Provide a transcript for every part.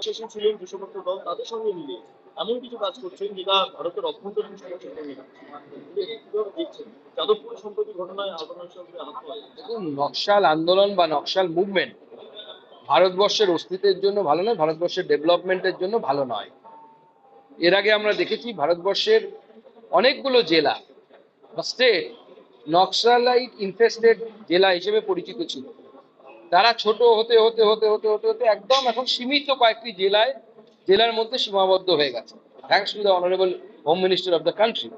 শেষে ছিলেন যে দল তাদের সঙ্গে মিলে এমন কিছু কাজ করছেন যেটা ভারতের অভ্যন্তরীণ যাচ্ছে। দেখছেন? যাদবপুর সম্প্রতি ঘটনায় আলোচনার সঙ্গে আহত দেখুন, নকশাল আন্দোলন বা নকশাল মুভমেন্ট ভারতবর্ষের অস্তিত্বের জন্য ভালো নয়, ভারতবর্ষের ডেভেলপমেন্টের জন্য ভালো নয়। এর আগে আমরা দেখেছি ভারতবর্ষের অনেকগুলো জেলা বা স্টেট নকশালাইট ইনফেস্টেড জেলা হিসেবে পরিচিত ছিল। তারা ছোট হতে হতে হতে হতে হতে হতে একদম এখন সীমিত কয়েকটি জেলায়, জেলার মধ্যে সীমাবদ্ধ হয়ে গেছে। Thanks to the honourable home minister of the country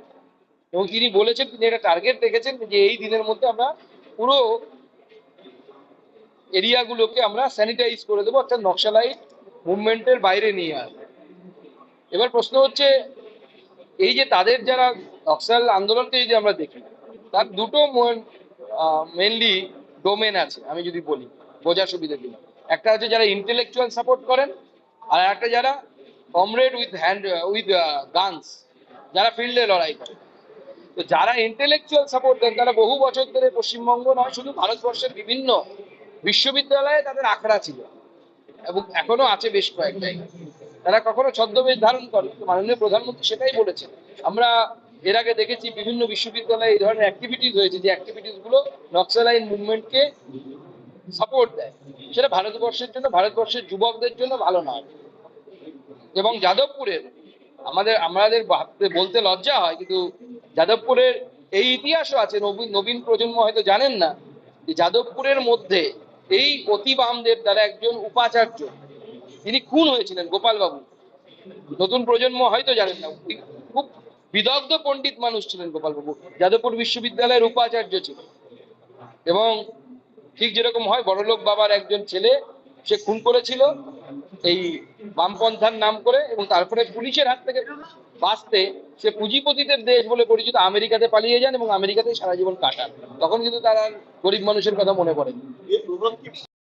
এবং তিনি বলেছেন তিনি একটা টার্গেট রেখেছেন যে এই দিনের মধ্যে আমরা পুরো এরিয়াগুলোকে আমরা স্যানিটাইজ করে দেবো, অর্থাৎ নকশালাইট মুভমেন্টের বাইরে নিয়ে আসব। এবার প্রশ্ন হচ্ছে, এই যে তাদের যারা নকশাল আন্দোলনকে যদি আমরা দেখি, তার দুটো মেনলি ডোমেন আছে, আমি যদি বলি। বোঝার সুবিধা দিই একটা হচ্ছে যারা ইন্টেলেকচুয়াল সাপোর্ট করেন, আর একটা যারা comrade with hand with guns যারা ফিল্ডে লড়াই করে। তো যারা ইন্টেলেকচুয়াল সাপোর্ট দেন, তারা বহু বছর ধরে পশ্চিমবঙ্গ নয়, শুধু ভারতবর্ষের বিভিন্ন বিশ্ববিদ্যালয়ে তাদের আখড়া ছিল, এবং এখনও আছে বেশ কয়েক জায়গায় তারা কখনো ছদ্মবেশ ধারণ করে মাননীয় প্রধানমন্ত্রী সেটাই বলেছেন। আমরা এর আগে দেখেছি বিভিন্ন বিশ্ববিদ্যালয়ে এই ধরনের অ্যাক্টিভিটিস হয়েছে, যে অ্যাক্টিভিটিসগুলো নক্সালাইন মুভমেন্টকে সাপোর্ট দেয়। সেটা ভারতবর্ষের জন্য, ভারতবর্ষের যুবকদের জন্য ভালো নয়। এবং যাদবপুরের, আমাদের আমাদের ভাবতে, বলতে লজ্জা হয়, কিন্তু যাদবপুরের এই ইতিহাসও আছে, নবীন নবীন প্রজন্ম হয়তো জানেন না, যে যাদবপুরের মধ্যে এই অতি বামদেব দ্বারা একজন উপাচার্য, তিনি খুন হয়েছিলেন, গোপালবাবু। নতুন প্রজন্ম হয়তো জানেন না খুব বিদগ্ধ পণ্ডিত মানুষ ছিলেন গোপালবাবু। যাদবপুর বিশ্ববিদ্যালয়ের উপাচার্য ছিলেন। এবং ঠিক যেরকম হয়, বড়লোক বাবার একজন ছেলে, সে খুন করেছিল এই বামপন্থার নাম করে এবং তারপরে পুলিশের হাত থেকে বাঁচতে সে পুঁজিপতিদের দেশ বলে পরিচিত আমেরিকাতে পালিয়ে যান এবং আমেরিকাতে সারা জীবন কাটান। তখন কিন্তু তারা গরিব মানুষের কথা মনে পড়ে।